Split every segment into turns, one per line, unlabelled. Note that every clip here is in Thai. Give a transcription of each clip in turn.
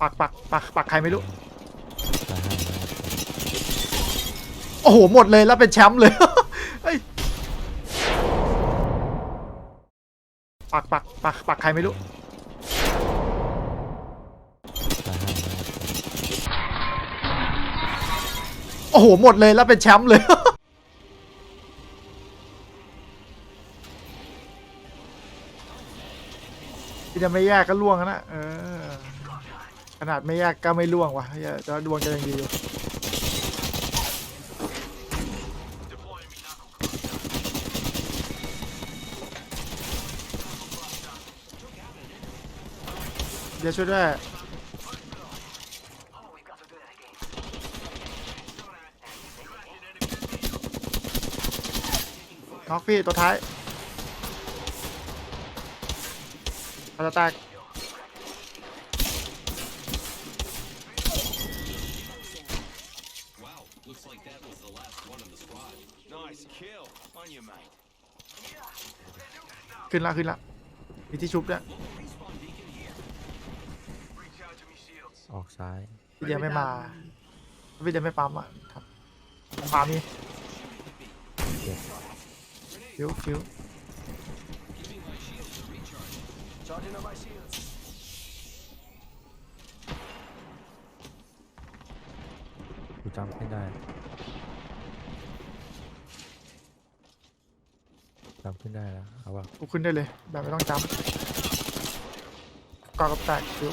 ปักปักปักปักใครไม่รู้
ได้ได้ได้
โอ้โห หมดเลยแล้วเป็นแชมป์เลยเฮ้ยปักปักปักปักใครไม่รู้
ได้ได้ได้
โอ้โห หมดเลยแล้วเป็นแชมป์เลยที่จะไม่แยกก็ล่วงแล้วนะเออ ขนาดไม่แยกก็ไม่ล่วงว่ะเหี้ยแต่ว่าดวงจะยังดีอยู่เดี๋ยวช่วยด้วยน็อกพี่ตัวท้ายเขาจะแตก ขึ้นละขึ้นละมีที่ชุบด้วย
Recharging me shields.
ออกซ้าย
พี่เดียวไม่มาพี่เดียวไม่ปั๊มอะครับขวามี
เจ็บ
ฟิวฟิว
Charging on my shields.
กูจำไม่ได้ำขึ้นได้แล้วเอาว่า
กูขึ้นได้เลย แบบไม่ต้องจำกอกับแตกฟิว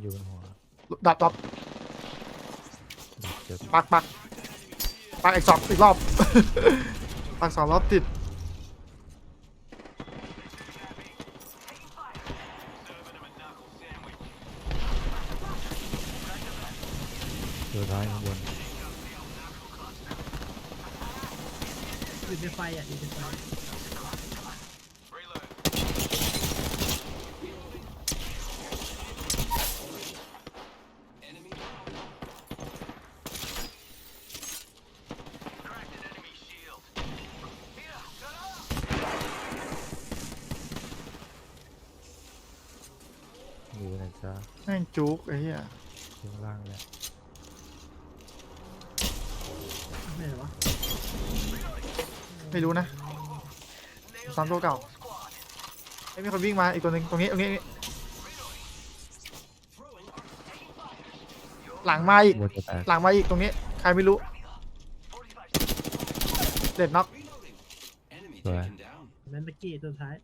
อยู่บนหัว
ดับดับ
ดับเจ็บ
ปักปักปักอีกสองอีกรอบ ปักสองรอบติด
อยู่ท้ายข้างบน
อยู่ในไฟอะอยู่ในไฟ
อยู่ไหนจ้า
แม่งจุกไอ้เหี้ย
อยู่ข้างล่างเลย
ไม่เหรอวะ
ไม่รู้นะซ้ำตัวเก่าไอ้ยมีคนวิ่งมาอีกตัวหนึ่งตรงนี้ตรงนี้ตรงนี้ หลังมาอีก
บนจะแตก
หลังมาอีกตรงนี้ ใครไม่รู้ เด็ดน็อก
สวย
แมนเมื่อกี้ตัวท้าย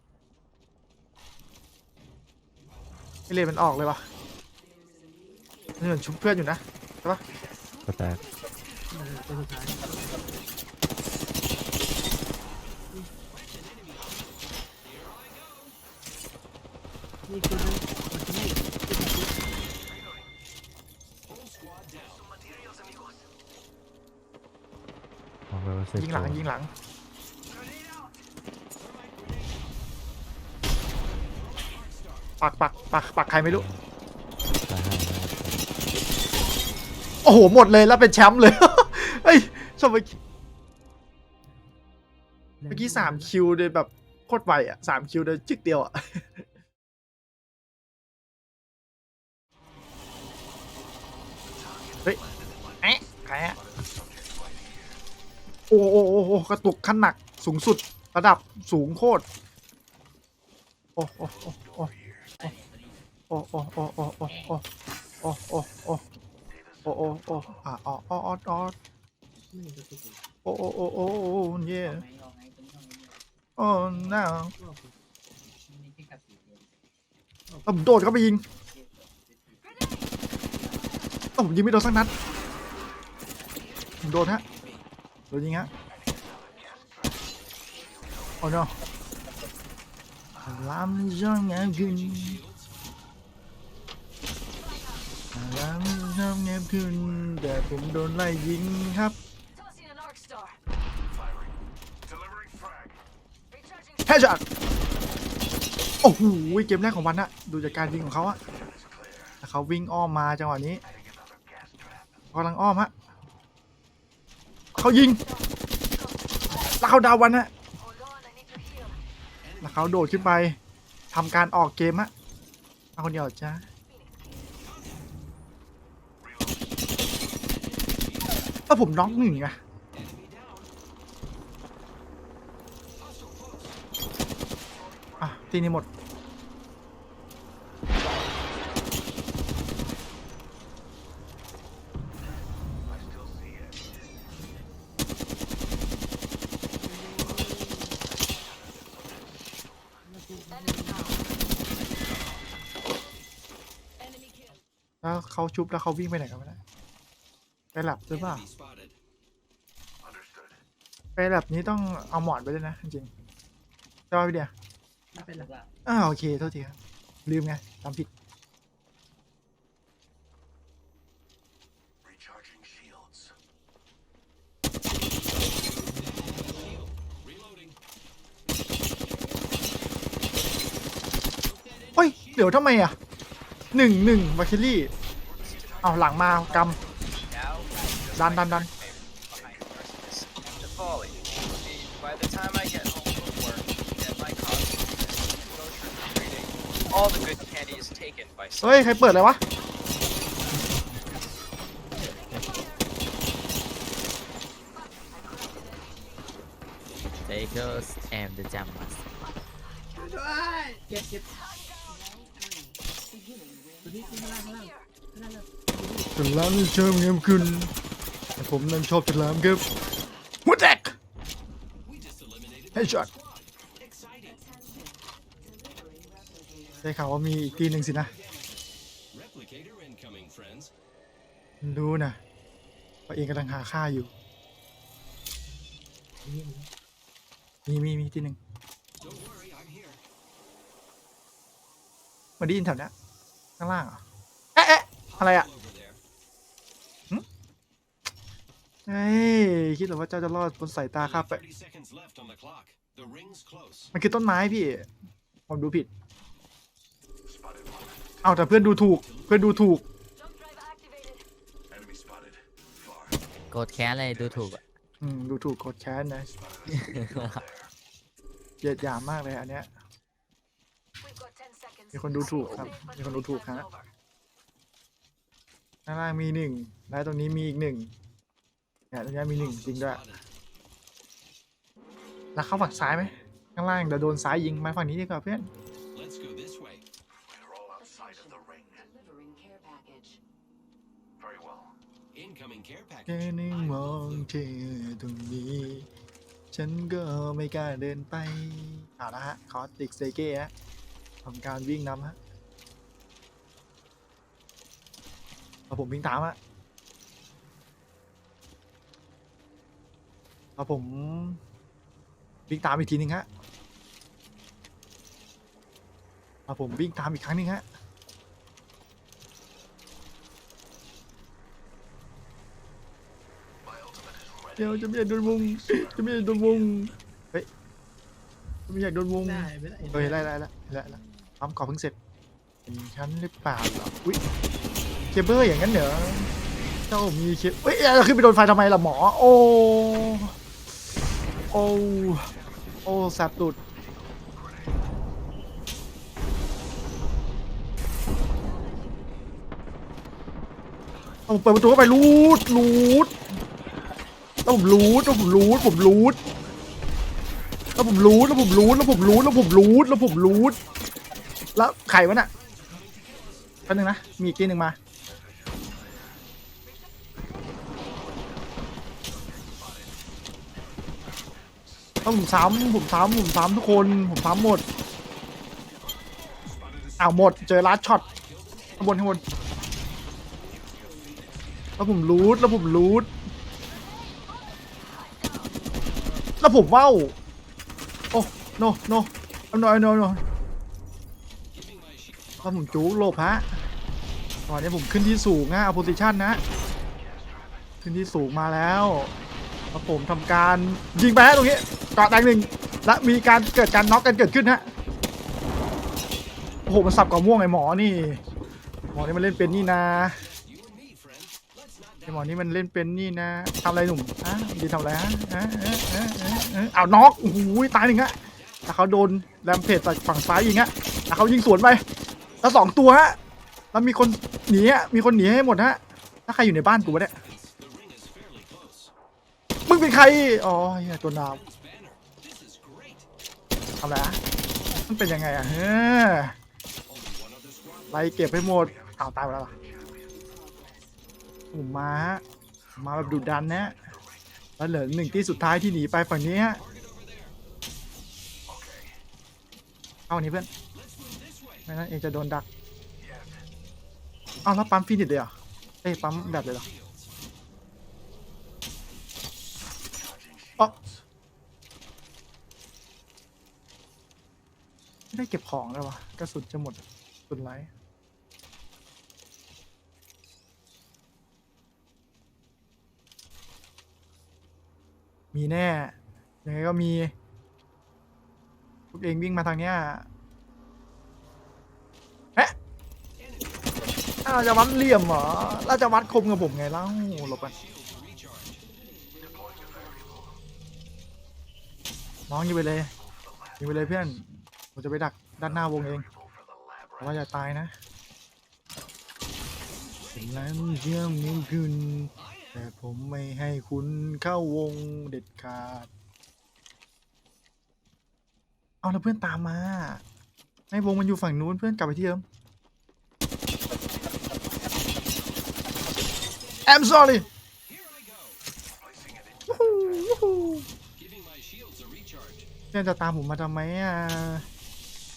ไอเลนมันออกเลยวะนี่เหมือนชุบเพื่อนอยู่นะ
ก็แตก
เออตัวสุดท้าย นี่คือนึงคนที่นี่
มองไปว่าเสร็จ
ยิงหลัง
ตัว
ยิงหลังปักปักปักปักใครไม่รู้
ได้ได้ได้
โอ้โห หมดเลยแล้วเป็นแชมป์เลย เฮ้ยชอบเมื่อกี้เมื่อกี้สามคิวเลยแบบโคตรไวอะสามคิวเลยจึกเดียวอะ เฮ้ยแอะใครอะ โอ้โหกระตุกขั้นหนักสูงสุดระดับสูงโคตรโอ้โอ้โอ้โอ้โอ้โอ้โอ้โอ้โอ้โอ้โอ้โอ้โอ้โอ้โอ้โอ้อะอ๋ออ๋ออ๋ออ๋อ
ไม่เห็นตัวสุดเลย
โอ้โอ้โอ้โอ้โอ้เย่โอ้น่าแล้วผมโดดเข้าไปยิงโอ้ผมยิงไม่โดนสักนัดผมโดนฮะ โดนยิงฮะโอ้ no ลามจังไงคุณลามจังไงคุณแต่ผมโดนไล่ยิงครับแฮชช็อตโอ้โหเกมแรกของวันอะดูจากการยิงของเขาอะเขาวิ่งอ้อมมาจังหวะนี้กำลังอ้อมฮะ เขายิงแล้วเขาดาววันฮะแล้วเขาโดดขึ้นไปทำการออกเกมฮะมาคนเดียวจ้าเออผมน็อกหนึ่งไงอะทีนี้หมด
Enemy kill.
แล้วเขาชุบแล้วเขาวิ่งไปไหนกันไม่ได้ไปหลับหรือเปล่า
Enemy spotted. Understood.
ไปหลับนี้ต้องเอาหมอนไปด้วยนะจริงๆใช่ป่ะพี่เดีย
ไม่เป็นไร
อ้าวโอเคโทษทีครับลืมไงทำผิด เดี๋ยวทำไมอะหนึ่งหนึ่งวาคิลี่เอาหลังมากรรมดันดัน
ดัน
เฮ้ย ใครเปิดเลยวะ
เ Bagels and the Jamas เก็
บเก็ ตัวนี้ข้างล่างข้างล่างข้างล่าง
ฉลามนี่เชิมเงียบขึ้นแต่ผมนั้นชอบฉลามครับหัวแตกให้ช็อตได้ข่าวว่ามีอีกทีหนึ่งสินะ
Replicator incoming, friends.
รู้นะว่าเองกำลังหาค่าอยู่
นี่
มีมีมีทีหนึ่ง
Don't worry, I'm here.
มาได้ยินแถวเนี้ย ข้างล่างเหรอเอ๊ะเอ๊ะอะไรอะ
Over there.
เฮ้ยคิดเหรือว่าเจ้าจะรอดบนสายตาข้า
Only
ไป
30 seconds left on the clock. The ring's close.
มันคือต้นไม้พี่ ผมดูผิด
Spotted one.
เอาแต่เพื่อนดูถูก เพื่อนดูถูก
Jump drive activated.
Enemy spotted. Far.
โกดแค้นเลยดูถูกอะ
อืม ดูถูกกดแค้นนะ เหยียดหยามมากเลยอันเนี้ย มีคนดูถูกครับ
But
มีคนดูถูก
the
ฮะ
ring's over.
ข้างล่างมีหนึ่งและตรงนี้มีอีกหนึ่งเนี่ยตรงนี้มีหนึ่งจริงด้วย
Spotted.
แล้วเข้าฝั่งซ้ายไหมข้างล่างเดี๋ยวโดนซ้ายยิงมาฝั่งนี้ดีกว่าเพื่อน
Let's go this way. We're all outside of the ring.
Delivering care package.
Very well. Incoming care
แค่
package.
นึงมองเธอตรงนี้ ฉันก็ไม่กล้าเดินไปเอาละฮะ คอสติกเซเก้ฮะ ทำการวิ่งนำฮะเอาผมวิ่งตามฮะเอาผมวิ่งตามอีกทีหนึงฮะเอาผมวิ่งตามอีกครั้งหนึงฮะเดี๋ยวจะไม่อยากโดนวงจะไม่อยากโดนวงเฮ้ยจะไม่อยากโดนวง
ได้ไม่ได้
เฮ้ยไล่ไล่ไล่ไล่ไล่ ปั๊มกรอเพิ่งเสร็จเป็นฉันหรือเปล่าเหรออุ้ยเคเบิลอย่างนั้นเหรอเจ้ามีเคเฮ้ยเราขึ้นไปโดนไฟทำไมล่ะหมอ โอ้โอ้โอ้แสบตุดเอาเปิดประตูเข้าไปรูดรูดแล้วผมรูดแล้วผมรูดผมรูดแล้วผมรู้แล้วผมรู้แล้วผมรู้แล้วผมรู้แล้วผมรู้ แล้วใครวะน่ะแป๊บนึงนะ มีอีกทีหนึ่งมาแล้วผมซ้ำผมซ้ำผมซ้ำทุกคน ผมซ้ำหมดอ้าวหมด เจอลัดช็อตข้างบนข้างบนแล้วผมรู้แล้วผมรู้แล้วผมว่าวโอ้ no no no no no แล้วผมจู๊หลบฮะตอนนี้ผมขึ้นที่สูงนะเอาโพซิชันนะ ขึ้นที่สูงมาแล้วแล้วผมทำการยิงไปฮะตรงนี้เกาะแตงหนึ่งและมีการเกิดการน็อกกันเกิดขึ้นฮะโอ้โหมันสับกับม่วงไอ้หมอนี่ หมอนี่มันเล่นเป็นนี่นะไอ้หมอนี่มันเล่นเป็นนี่นะทำอะไรหนุ่มฮะดีทำอะไรฮะฮะฮะฮะฮะฮะเอาน็อกโอ้โหตายหนึ่งฮะแต่เขาโดนแรมเพจจากฝั่งซ้ายยิงฮะแต่เขายิงสวนไป แแล้วสองตัวฮะแล้วมีคนหนีอะมีคนหนีให้หมดฮะถ้าใครอยู่ในบ้านกูวะเนี่ยมึงเป็นใครอ๋อเหี้ยตัวนา
Prince Banner, this is great.
ทำไรอะมันเป็นยังไงอะเฮ้ยไล่เก็บไปหมดอ้าวตายไปแล้วเหรอผมมาฮะมาแบบดุดันนะแล้วเหลือหนึ่งที่สุดท้ายที่หนีไปฝั่งนี้ฮะเข้านี้เพื่อน ไม่งั้นเองจะโดนดักอ้าวแล้วปั๊มฟินิชเลยเหรอเอ้ยปั๊มแบบเลยเหรออ๋อไม่ได้เก็บของเลยวะกระสุนจะหมดกระสุนไรมีแน่ยังไงก็มีพวกเองวิ่งมาทางเนี้ย เอ๊ะ อาวจะวัดเหลี่ยมเหรอแล้วจะวัดคมกับผมไงเล่าหลบกันน้องยิงไปเลยยิงไปเลยเพื่อนผมจะไปดักด้านหน้าวงเองแต่ว่าอย่าตายนะสิ่งนั้นเชื่อมนิ้วคุณแต่ผมไม่ให้คุณเข้าวงเด็ดขาด เอาแล้วเพื่อนตามมา ให้วงมันอยู่ฝั่งนู้นเพื่อนกลับไปที่เดิม I'm sorry
Giving my shields a recharge.
เพื่อนจะตามผมมาทำไมอะ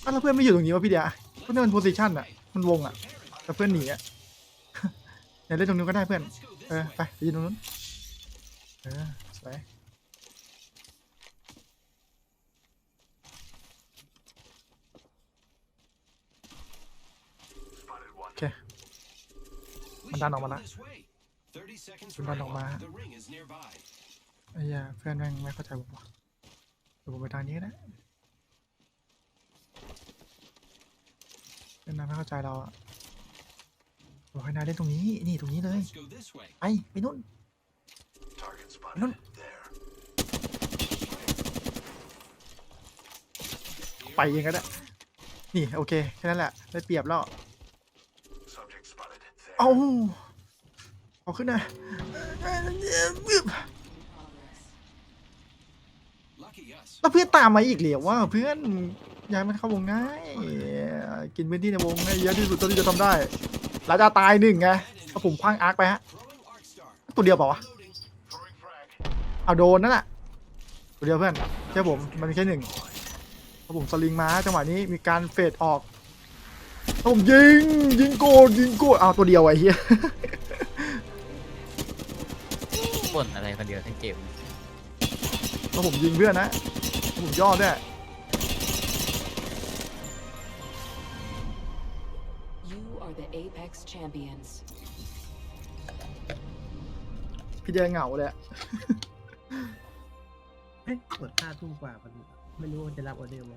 อ้าวแล้วเพื่อนไม่อยู่ตรงนี้วะพี่เดียเพื่อนมันโพสิชันอะ มันวงอะ แต่เพื่อนหนีอะอย่าเล่นตรงนู้นก็ได้เพื่อน เออไปไปยืนตรงนู้น เออสวยโอเค มันดันออกมาละ
This way. 30 seconds
มันดันออกมา
The ring is nearby.
ไอ้เหี้ยเพื่อนแม่งไม่เข้าใจผมว่ะเดี๋ยวผมไปทางนี้ก็ได้เพื่อนนายไม่เข้าใจเราอะบอกให้นายเล่นตรงนี้ นี่ตรงนี้เลย
Let's go this way.
ไปไปนู่นไปนู่นไปเองก็ได้ นี่ โอเค แค่นั้นแหละ ได้เปรียบแล้ว เอาเอาขึ้นนะ
Lucky us.
แล้วเพื่อนตามมาอีกเหลียวว่าเพื่อนย้ายมันเข้าวงง่ายกินพื้นที่ในวงให้เยอะที่สุดเท่าที่จะทำได้แล้วจะตายหนึ่งไงถ้าผมคว้างอาร์คไปฮะ
Throwing arc star.
ตัวเดียวเปล่าวะ
Loading.
เอาโดนนั่นแหละตัวเดียวเพื่อนแค่ผมมันมีแค่หนึ่งพอผมสลิงมาจังหวะนี้มีการเฟดออกแล้วผมยิงยิงโกดยิงโกดเอาตัวเดียวไอ้เหี้ย
บ่นอะไรคนเดียวทั้งเกม
แล้วผมยิงเพื่อนนะผมย่อด้วย
You are the Apex champions.
พี่แดงเหงาเลยอะ
เอ๊ะเปิดห้าทุ่มกว่าพอดีไม่รู้ว่าจะรับออเดอร์ไหม